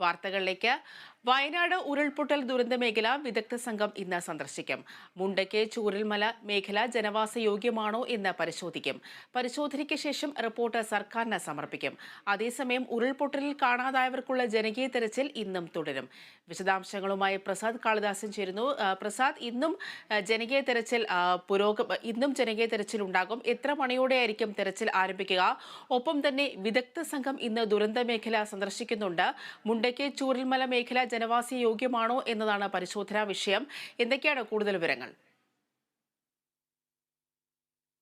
വാർത്തകളിലേക്ക്. വയനാട് ഉരുൾപൊട്ടൽ ദുരന്ത മേഖല വിദഗ്ധ സംഘം ഇന്ന് സന്ദർശിക്കും. മുണ്ടയ്ക്ക് ചൂരൽമല മേഖല ജനവാസ യോഗ്യമാണോ എന്ന് പരിശോധിക്കും. പരിശോധനയ്ക്ക് ശേഷം റിപ്പോർട്ട് സർക്കാരിന് സമർപ്പിക്കും. അതേസമയം ഉരുൾപൊട്ടലിൽ കാണാതായവർക്കുള്ള ജനകീയ തെരച്ചിൽ ഇന്നും തുടരും. വിശദാംശങ്ങളുമായി പ്രസാദ് കാളിദാസൻ ചേരുന്നു. പ്രസാദ് ഇന്നും ജനകീയ തെരച്ചിൽ പുരോഗ ഇന്നും ജനകീയ തെരച്ചിൽ ഉണ്ടാകും. എത്ര മണിയോടെയായിരിക്കും തെരച്ചിൽ ആരംഭിക്കുക? ഒപ്പം തന്നെ വിദഗ്ധ സംഘം ഇന്ന് ദുരന്ത മേഖല സന്ദർശിക്കുന്നുണ്ട്. മുണ്ടയ്ക്ക് ചൂരൽമല മേഖല ജനവാസി യോഗ്യമാണോ എന്നതാണ് പരിശോധനാ വിഷയം. എന്തൊക്കെയാണ് കൂടുതൽ വിവരങ്ങൾ?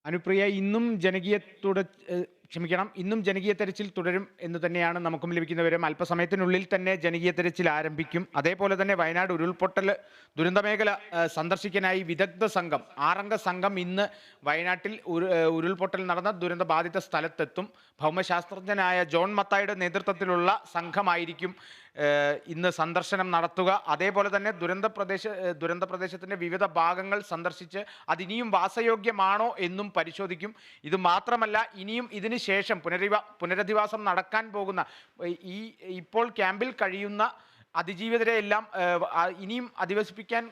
അനുപ്രിയ ഇന്നും ജനകീയ തുട ക്ഷമിക്കണം. ഇന്നും ജനകീയ തെരച്ചിൽ തുടരും എന്ന് തന്നെയാണ് നമുക്കും ലഭിക്കുന്ന വിവരം. അല്പസമയത്തിനുള്ളിൽ തന്നെ ജനകീയ തെരച്ചിൽ ആരംഭിക്കും. അതേപോലെ തന്നെ വയനാട് ഉരുൾപൊട്ടൽ ദുരന്തമേഖല മേഖല സന്ദർശിക്കാനായി വിദഗ്ധ സംഘം ആറംഗ സംഘം ഇന്ന് വയനാട്ടിൽ ഉരുൾപൊട്ടൽ നടന്ന ദുരന്ത ബാധിത സ്ഥലത്തെത്തും. ഭൗമശാസ്ത്രജ്ഞനായ ജോൺ മത്തായുടെ നേതൃത്വത്തിലുള്ള സംഘമായിരിക്കും ഇന്ന് സന്ദർശനം നടത്തുക. അതേപോലെ തന്നെ ദുരന്ത പ്രദേശ ദുരന്ത പ്രദേശത്തിന്റെ വിവിധ ഭാഗങ്ങൾ സന്ദർശിച്ച് അതിനിയും വാസയോഗ്യമാണോ എന്നും പരിശോധിക്കും. ഇത് മാത്രമല്ല ഇനിയും ഇതിന് ശേഷം പുനരധിവാ പുനരധിവാസം നടക്കാൻ പോകുന്ന ഈ ഇപ്പോൾ ക്യാമ്പിൽ കഴിയുന്ന അതിജീവിതരെ എല്ലാം ഇനിയും അധിവസിപ്പിക്കാൻ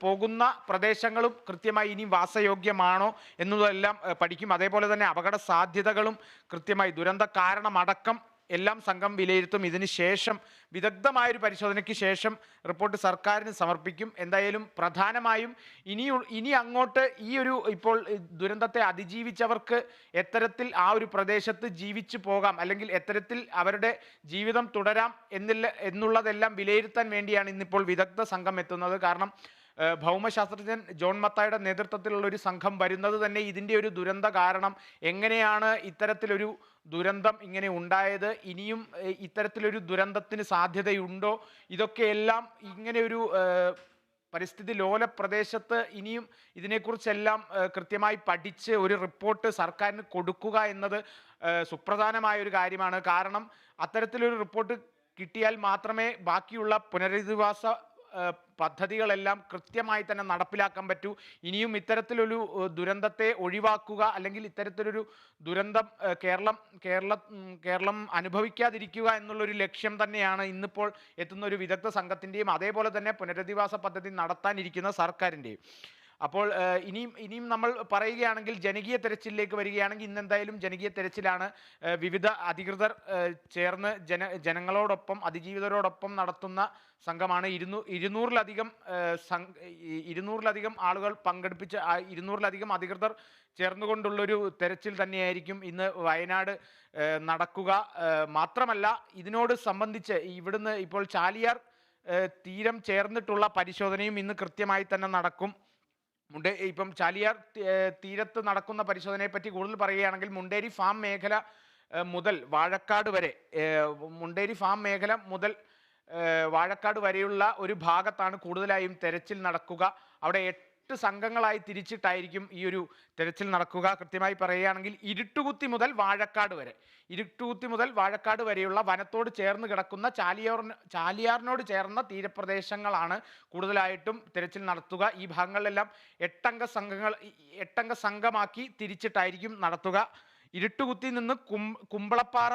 പോകുന്ന പ്രദേശങ്ങളും കൃത്യമായി ഇനിയും വാസയോഗ്യമാണോ എന്നതെല്ലാം പഠിക്കും. അതേപോലെ തന്നെ അപകട സാധ്യതകളും കൃത്യമായി ദുരന്ത കാരണമടക്കം എല്ലാം സംഘം വിലയിരുത്തും. ഇതിന് ശേഷം വിദഗ്ധമായൊരു പരിശോധനയ്ക്ക് ശേഷം റിപ്പോർട്ട് സർക്കാരിന് സമർപ്പിക്കും. എന്തായാലും പ്രധാനമായും ഇനി ഇനി അങ്ങോട്ട് ഈ ഒരു ഇപ്പോൾ ദുരന്തത്തെ അതിജീവിച്ചവർക്ക് എത്തരത്തിൽ ആ ഒരു പ്രദേശത്ത് ജീവിച്ചു പോകാം. അല്ലെങ്കിൽ എത്തരത്തിൽ അവരുടെ ജീവിതം തുടരാം എന്നില്ല എന്നുള്ളതെല്ലാം വിലയിരുത്താൻ വേണ്ടിയാണ് ഇന്നിപ്പോൾ വിദഗ്ധ സംഘം എത്തുന്നത്. കാരണം ഭൗമശാസ്ത്രജ്ഞൻ ജോൺ മത്തായുടെ നേതൃത്വത്തിലുള്ള ഒരു സംഘം വരുന്നത് തന്നെ ഇതിന്റെ ഒരു ദുരന്ത കാരണം. എങ്ങനെയാണ് ഇത്തരത്തിലൊരു ദുരന്തം ഇങ്ങനെ ഉണ്ടായത് ഇനിയും ഇത്തരത്തിലൊരു ദുരന്തത്തിന് സാധ്യതയുണ്ടോ? ഇതൊക്കെയെല്ലാം ഇങ്ങനെ ഒരു ഏഹ് പരിസ്ഥിതി ലോല പ്രദേശത്ത് ഇനിയും ഇതിനെക്കുറിച്ചെല്ലാം കൃത്യമായി പഠിച്ച് ഒരു റിപ്പോർട്ട് സർക്കാരിന് കൊടുക്കുക എന്നത് സുപ്രധാനമായ ഒരു കാര്യമാണ്. കാരണം അത്തരത്തിലൊരു റിപ്പോർട്ട് കിട്ടിയാൽ മാത്രമേ ബാക്കിയുള്ള പുനരധിവാസ പദ്ധതികളെല്ലാം കൃത്യമായി തന്നെ നടപ്പിലാക്കാൻ പറ്റൂ. ഇനിയും ഇത്തരത്തിലൊരു ദുരന്തത്തെ ഒഴിവാക്കുക അല്ലെങ്കിൽ ഇത്തരത്തിലൊരു ദുരന്തം കേരളം കേരള കേരളം അനുഭവിക്കാതിരിക്കുക എന്നുള്ളൊരു ലക്ഷ്യം തന്നെയാണ് ഇന്നിപ്പോൾ എത്തുന്ന ഒരു വിദഗ്ധ സംഘത്തിന്റെയും അതേപോലെ തന്നെ പുനരധിവാസ പദ്ധതി നടത്താനിരിക്കുന്ന സർക്കാരിന്റെയും അപ്പോൾ ഇനിയും ഇനിയും നമ്മൾ പറയുകയാണെങ്കിൽ ജനകീയ തെരച്ചിലേക്ക് വരികയാണെങ്കിൽ ഇന്ന് എന്തായാലും ജനകീയ തെരച്ചിലാണ് വിവിധ അധികൃതർ ചേർന്ന് ജന ജനങ്ങളോടൊപ്പം അതിജീവിതരോടൊപ്പം നടത്തുന്ന സംഘമാണ്. ഇരുന്നൂ ഇരുന്നൂറിലധികം ഇരുന്നൂറിലധികം ആളുകൾ പങ്കെടുപ്പിച്ച ഇരുന്നൂറിലധികം അധികൃതർ ചേർന്നുകൊണ്ടുള്ളൊരു തെരച്ചിൽ തന്നെയായിരിക്കും ഇന്ന് വയനാട് നടക്കുക. മാത്രമല്ല ഇതിനോട് സംബന്ധിച്ച് ഇവിടുന്ന് ഇപ്പോൾ ചാലിയാർ തീരം ചേർന്നിട്ടുള്ള പരിശോധനയും ഇന്ന് കൃത്യമായി തന്നെ നടക്കും. മുണ്ടേ ഇപ്പം ചാലിയാർ തീരത്ത് നടക്കുന്ന പരിശോധനയെ പറ്റി കൂടുതൽ പറയുകയാണെങ്കിൽ മുണ്ടേരി ഫാം മേഖല മുതൽ വാഴക്കാട് വരെ മുണ്ടേരി ഫാം മേഖല മുതൽ വാഴക്കാട് വരെയുള്ള ഒരു ഭാഗത്താണ് കൂടുതലായും തെരച്ചിൽ നടക്കുക. അവിടെ എട്ട് സംഘങ്ങളായി തിരിച്ചിട്ടായിരിക്കും ഈ ഒരു തെരച്ചിൽ നടക്കുക. കൃത്യമായി പറയുകയാണെങ്കിൽ ഇരുട്ടുകുത്തി മുതൽ വാഴക്കാട് വരെ. ഇരുട്ടുകുത്തി മുതൽ വാഴക്കാട് വരെയുള്ള വനത്തോട് ചേർന്ന് കിടക്കുന്ന ചാലിയാറിന് ചാലിയാറിനോട് ചേർന്ന തീരപ്രദേശങ്ങളാണ് കൂടുതലായിട്ടും തിരച്ചിൽ നടത്തുക. ഈ ഭാഗങ്ങളിലെല്ലാം എട്ടംഗ സംഘങ്ങൾ എട്ടംഗ സംഘമാക്കി തിരിച്ചിട്ടായിരിക്കും നടത്തുക. ഇരുട്ടുകുത്തി നിന്ന് കും കുമ്പളപ്പാറ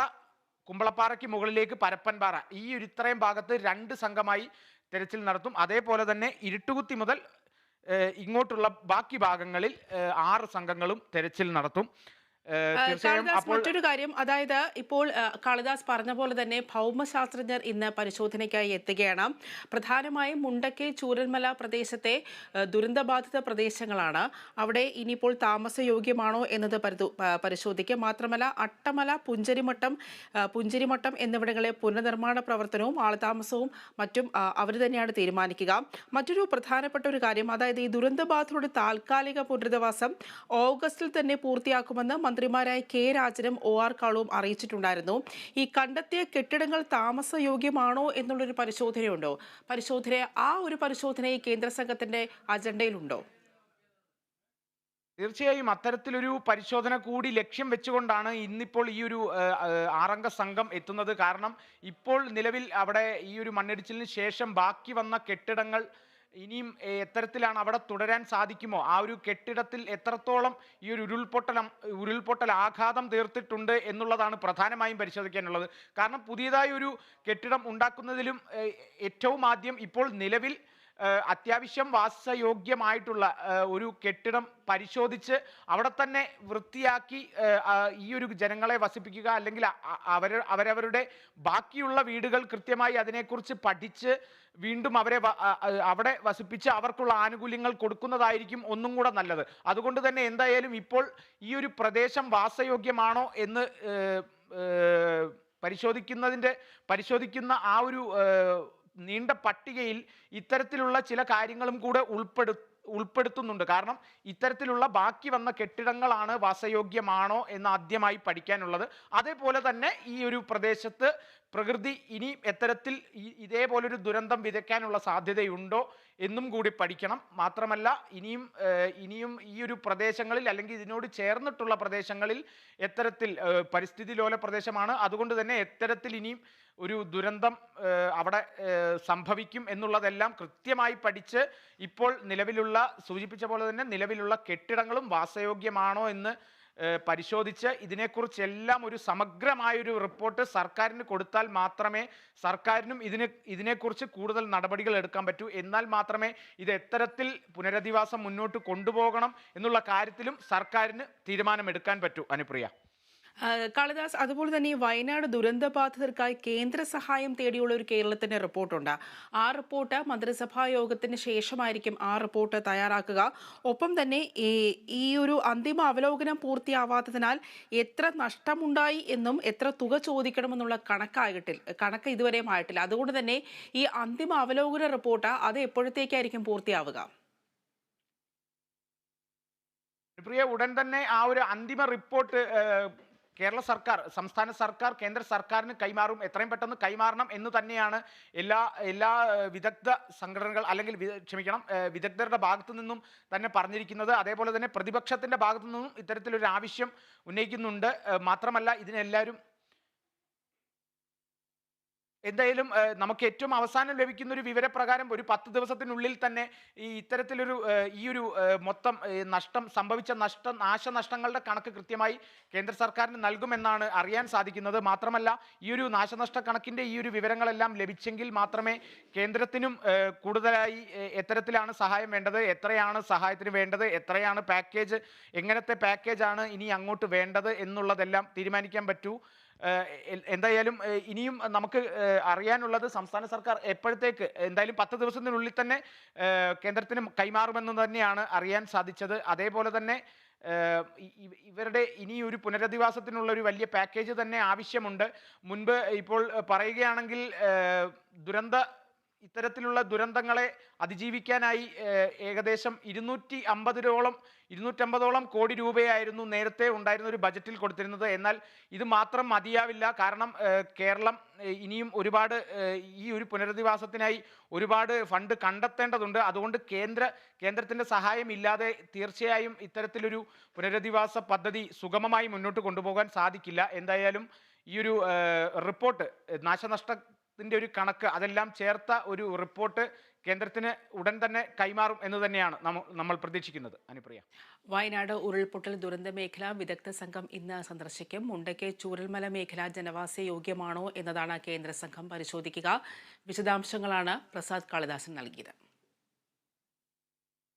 കുമ്പളപ്പാറയ്ക്ക് മുകളിലേക്ക് പരപ്പൻപാറ. ഈ ഒരു ഇത്രയും ഭാഗത്ത് രണ്ട് സംഘമായി തെരച്ചിൽ നടത്തും. അതേപോലെ തന്നെ ഇരുട്ടുകുത്തി മുതൽ ഇങ്ങോട്ടുള്ള ബാക്കി ഭാഗങ്ങളിൽ ആറ് സംഘങ്ങളും തെരച്ചിൽ നടത്തും. കാളിദാസ് മറ്റൊരു കാര്യം. അതായത് ഇപ്പോൾ കാളിദാസ് പറഞ്ഞ പോലെ തന്നെ ഭൗമശാസ്ത്രജ്ഞർ ഇന്ന് പരിശോധനയ്ക്കായി എത്തുകയാണ്. പ്രധാനമായും മുണ്ടക്കെ ചൂരൽമല പ്രദേശത്തെ ദുരന്തബാധിത പ്രദേശങ്ങളാണ്. അവിടെ ഇനിയിപ്പോൾ താമസയോഗ്യമാണോ എന്നത് പരിധു- പരിശോധിക്കും. മാത്രമല്ല അട്ടമല പുഞ്ചരിമട്ടം പുഞ്ചിരിമട്ടം പുഞ്ചരിമട്ടം എന്നിവിടങ്ങളെ പുനർനിർമ്മാണ പ്രവർത്തനവും ആൾതാമസവും മറ്റും അവർ തന്നെയാണ് തീരുമാനിക്കുക. മറ്റൊരു പ്രധാനപ്പെട്ട ഒരു കാര്യം അതായത് ഈ ദുരന്തബാധയുടെ താൽക്കാലിക പുനരധിവാസം ഓഗസ്റ്റിൽ തന്നെ പൂർത്തിയാക്കുമെന്ന് മന്ത്രിമാരായ കെ രാജനും ഒ ആർ കാളുവും അറിയിച്ചിട്ടുണ്ടായിരുന്നു. ഈ കണ്ടെത്തിയ കെട്ടിടങ്ങൾ താമസയോഗ്യമാണോ എന്നുള്ളൊരു പരിശോധനയുണ്ടോ? പരിശോധന ആ ഒരു പരിശോധന ഈ കേന്ദ്ര സംഘത്തിന്റെ അജണ്ടയിലുണ്ടോ? തീർച്ചയായും അത്തരത്തിലൊരു പരിശോധന കൂടി ലക്ഷ്യം വെച്ചുകൊണ്ടാണ് ഇന്നിപ്പോൾ ഈ ഒരു ആറംഗ സംഘം എത്തുന്നത്. കാരണം ഇപ്പോൾ നിലവിൽ അവിടെ ഈ ഒരു മണ്ണിടിച്ചിലിന് ശേഷം ബാക്കി വന്ന കെട്ടിടങ്ങൾ ഇനിയും എത്തരത്തിലാണ് അവിടെ തുടരാൻ സാധിക്കുമോ? ആ ഒരു കെട്ടിടത്തിൽ എത്രത്തോളം ഈ ഒരു ഉരുൾപൊട്ടലം ഉരുൾപൊട്ടൽ ആഘാതം തീർത്തിട്ടുണ്ട് എന്നുള്ളതാണ് പ്രധാനമായും പരിശോധിക്കാനുള്ളത്. കാരണം പുതിയതായി ഒരു കെട്ടിടം ഉണ്ടാക്കുന്നതിലും ഏറ്റവും ആദ്യം ഇപ്പോൾ നിലവിൽ അത്യാവശ്യം വാസയോഗ്യമായിട്ടുള്ള ഒരു കെട്ടിടം പരിശോധിച്ച് അവിടെ തന്നെ വൃത്തിയാക്കി ഈ ഒരു ജനങ്ങളെ വസിപ്പിക്കുക അല്ലെങ്കിൽ അവർ അവരവരുടെ ബാക്കിയുള്ള വീടുകൾ കൃത്യമായി അതിനെക്കുറിച്ച് പഠിച്ച് വീണ്ടും അവരെ അവിടെ വസിപ്പിച്ച് അവർക്കുള്ള ആനുകൂല്യങ്ങൾ കൊടുക്കുന്നതായിരിക്കും ഒന്നും കൂടെ നല്ലത്. അതുകൊണ്ട് തന്നെ എന്തായാലും ഇപ്പോൾ ഈ ഒരു പ്രദേശം വാസയോഗ്യമാണോ എന്ന് പരിശോധിക്കുന്നതിന്റെ പരിശോധിക്കുന്ന ആ ഒരു നീണ്ട പട്ടികയിൽ ഇത്തരത്തിലുള്ള ചില കാര്യങ്ങളും കൂടെ ഉൾപ്പെടു ഉൾപ്പെടുത്തുന്നുണ്ട്. കാരണം ഇത്തരത്തിലുള്ള ബാക്കി വന്ന കെട്ടിടങ്ങളാണ് വാസയോഗ്യമാണോ എന്ന് ആദ്യമായി പഠിക്കാനുള്ളത്. അതേപോലെ തന്നെ ഈ ഒരു പ്രദേശത്ത് പ്രകൃതി ഇനി എത്തരത്തിൽ ഇതേപോലൊരു ദുരന്തം വിതയ്ക്കാനുള്ള സാധ്യതയുണ്ടോ എന്നും കൂടി പഠിക്കണം. മാത്രമല്ല ഇനിയും ഇനിയും ഈ ഒരു പ്രദേശങ്ങളിൽ അല്ലെങ്കിൽ ഇതിനോട് ചേർന്നിട്ടുള്ള പ്രദേശങ്ങളിൽ എത്തരത്തിൽ പരിസ്ഥിതി ലോല പ്രദേശമാണ്. അതുകൊണ്ട് തന്നെ എത്തരത്തിൽ ഇനിയും ഒരു ദുരന്തം അവിടെ സംഭവിക്കും എന്നുള്ളതെല്ലാം കൃത്യമായി പഠിച്ച് ഇപ്പോൾ നിലവിലുള്ള സൂചിപ്പിച്ച പോലെ തന്നെ നിലവിലുള്ള കെട്ടിടങ്ങളും വാസയോഗ്യമാണോ എന്ന് പരിശോധിച്ച് ഇതിനെക്കുറിച്ചെല്ലാം ഒരു സമഗ്രമായൊരു റിപ്പോർട്ട് സർക്കാരിന് കൊടുത്താൽ മാത്രമേ സർക്കാരിനും ഇതിന് ഇതിനെക്കുറിച്ച് കൂടുതൽ നടപടികൾ എടുക്കാൻ പറ്റൂ. എന്നാൽ മാത്രമേ ഇത് എത്തരത്തിൽ പുനരധിവാസം മുന്നോട്ട് കൊണ്ടുപോകണം എന്നുള്ള കാര്യത്തിലും സർക്കാരിന് തീരുമാനമെടുക്കാൻ പറ്റൂ. അനുപ്രിയ. കാളിദാസ് അതുപോലെ തന്നെ വയനാട് ദുരന്തബാധിതർക്കായി കേന്ദ്ര സഹായം തേടിയുള്ള ഒരു കേരളത്തിന്റെ റിപ്പോർട്ടുണ്ട്. ആ റിപ്പോർട്ട് മന്ത്രിസഭാ യോഗത്തിന് ശേഷമായിരിക്കും ആ റിപ്പോർട്ട് തയ്യാറാക്കുക. ഒപ്പം തന്നെ ഈ ഒരു അന്തിമ അവലോകനം പൂർത്തിയാവാത്തതിനാൽ എത്ര നഷ്ടമുണ്ടായി എന്നും എത്ര തുക ചോദിക്കണമെന്നുള്ള കണക്കായിട്ടില്ല കണക്ക് ഇതുവരെയും ആയിട്ടില്ല. അതുകൊണ്ട് തന്നെ ഈ അന്തിമ അവലോകന റിപ്പോർട്ട് അത് എപ്പോഴത്തേക്കായിരിക്കും പൂർത്തിയാവുക? പ്രിയ ഉടൻ തന്നെ ആ ഒരു അന്തിമ റിപ്പോർട്ട് കേരള സർക്കാർ സംസ്ഥാന സർക്കാർ കേന്ദ്ര സർക്കാരിന് കൈമാറും എത്രയും പെട്ടെന്ന് കൈമാറണം എന്ന് തന്നെയാണ് എല്ലാ എല്ലാ വിദഗ്ധ സംഘടനകൾ അല്ലെങ്കിൽ ക്ഷമിക്കണം വിദഗ്ധരുടെ ഭാഗത്തു നിന്നും തന്നെ പറഞ്ഞിരിക്കുന്നത്. അതേപോലെ തന്നെ പ്രതിപക്ഷത്തിന്റെ ഭാഗത്തു നിന്നും ഇത്തരത്തിലൊരു ആവശ്യം ഉന്നയിക്കുന്നുണ്ട്. മാത്രമല്ല ഇതിനെല്ലാവരും എന്തായാലും നമുക്ക് ഏറ്റവും അവസാനം ലഭിക്കുന്ന ഒരു വിവരപ്രകാരം ഒരു പത്ത് ദിവസത്തിനുള്ളിൽ തന്നെ ഈ ഇത്തരത്തിലൊരു ഈ ഒരു മൊത്തം നഷ്ടം സംഭവിച്ച നഷ്ട നാശനഷ്ടങ്ങളുടെ കണക്ക് കൃത്യമായി കേന്ദ്ര സർക്കാരിന് നൽകുമെന്നാണ് അറിയാൻ സാധിക്കുന്നത്. മാത്രമല്ല ഈ ഒരു നാശനഷ്ട കണക്കിന്റെ ഈ ഒരു വിവരങ്ങളെല്ലാം ലഭിച്ചെങ്കിൽ മാത്രമേ കേന്ദ്രത്തിനും കൂടുതലായി എത്തരത്തിലാണ് സഹായം വേണ്ടത്. എത്രയാണ് സഹായത്തിന് വേണ്ടത്? എത്രയാണ് പാക്കേജ്? എങ്ങനത്തെ പാക്കേജാണ് ഇനി അങ്ങോട്ട് വേണ്ടത്? എന്നുള്ളതെല്ലാം തീരുമാനിക്കാൻ പറ്റൂ. എന്തായാലും ഇനിയും നമുക്ക് അറിയാനുള്ളത് സംസ്ഥാന സർക്കാർ എപ്പോഴത്തേക്ക് എന്തായാലും പത്ത് ദിവസത്തിനുള്ളിൽ തന്നെ കേന്ദ്രത്തിന് കൈമാറുമെന്ന് തന്നെയാണ് അറിയാൻ സാധിച്ചത്. അതേപോലെ തന്നെ ഇവരുടെ ഇനി ഒരു പുനരധിവാസത്തിനുള്ള ഒരു വലിയ പാക്കേജ് തന്നെ ആവശ്യമുണ്ട്. മുൻപ് ഇപ്പോൾ പറയുകയാണെങ്കിൽ ദുരന്ത ഇത്തരത്തിലുള്ള ദുരന്തങ്ങളെ അതിജീവിക്കാനായി ഏകദേശം ഇരുന്നൂറ്റി അമ്പതിനോളം ഇരുന്നൂറ്റമ്പതോളം കോടി രൂപയായിരുന്നു നേരത്തെ ഉണ്ടായിരുന്ന ഒരു ബജറ്റിൽ കൊടുത്തിരുന്നത്. എന്നാൽ ഇത് മാത്രം മതിയാവില്ല. കാരണം കേരളം ഇനിയും ഒരുപാട് ഈ ഒരു പുനരധിവാസത്തിനായി ഒരുപാട് ഫണ്ട് കണ്ടെത്തേണ്ടതുണ്ട്. അതുകൊണ്ട് കേന്ദ്ര കേന്ദ്രത്തിന്റെ സഹായം ഇല്ലാതെ തീർച്ചയായും ഇത്തരത്തിലൊരു പുനരധിവാസ പദ്ധതി സുഗമമായി മുന്നോട്ട് കൊണ്ടുപോകാൻ സാധിക്കില്ല. എന്തായാലും ഈ ഒരു റിപ്പോർട്ട് ഏഹ്, നാശനഷ്ടത്തിന്റെ ഒരു കണക്ക് അതെല്ലാം ചേർത്ത ഒരു റിപ്പോർട്ട് കേന്ദ്രത്തിന് ഉടൻ തന്നെ കൈമാറും എന്ന് തന്നെയാണ് നമ്മൾ പ്രതീക്ഷിക്കുന്നത്. അനുപ്രിയ. വയനാട് ഉരുൾപൊട്ടൽ ദുരന്ത മേഖല വിദഗ്ധ സംഘം ഇന്ന് സന്ദർശിക്കും. മുണ്ടയ്ക്ക് ചൂരൽമല മേഖല ജനവാസ യോഗ്യമാണോ എന്നതാണ് കേന്ദ്ര സംഘം പരിശോധിക്കുക. വിശദാംശങ്ങളാണ് പ്രസാദ് കാളിദാസൻ നൽകിയത്.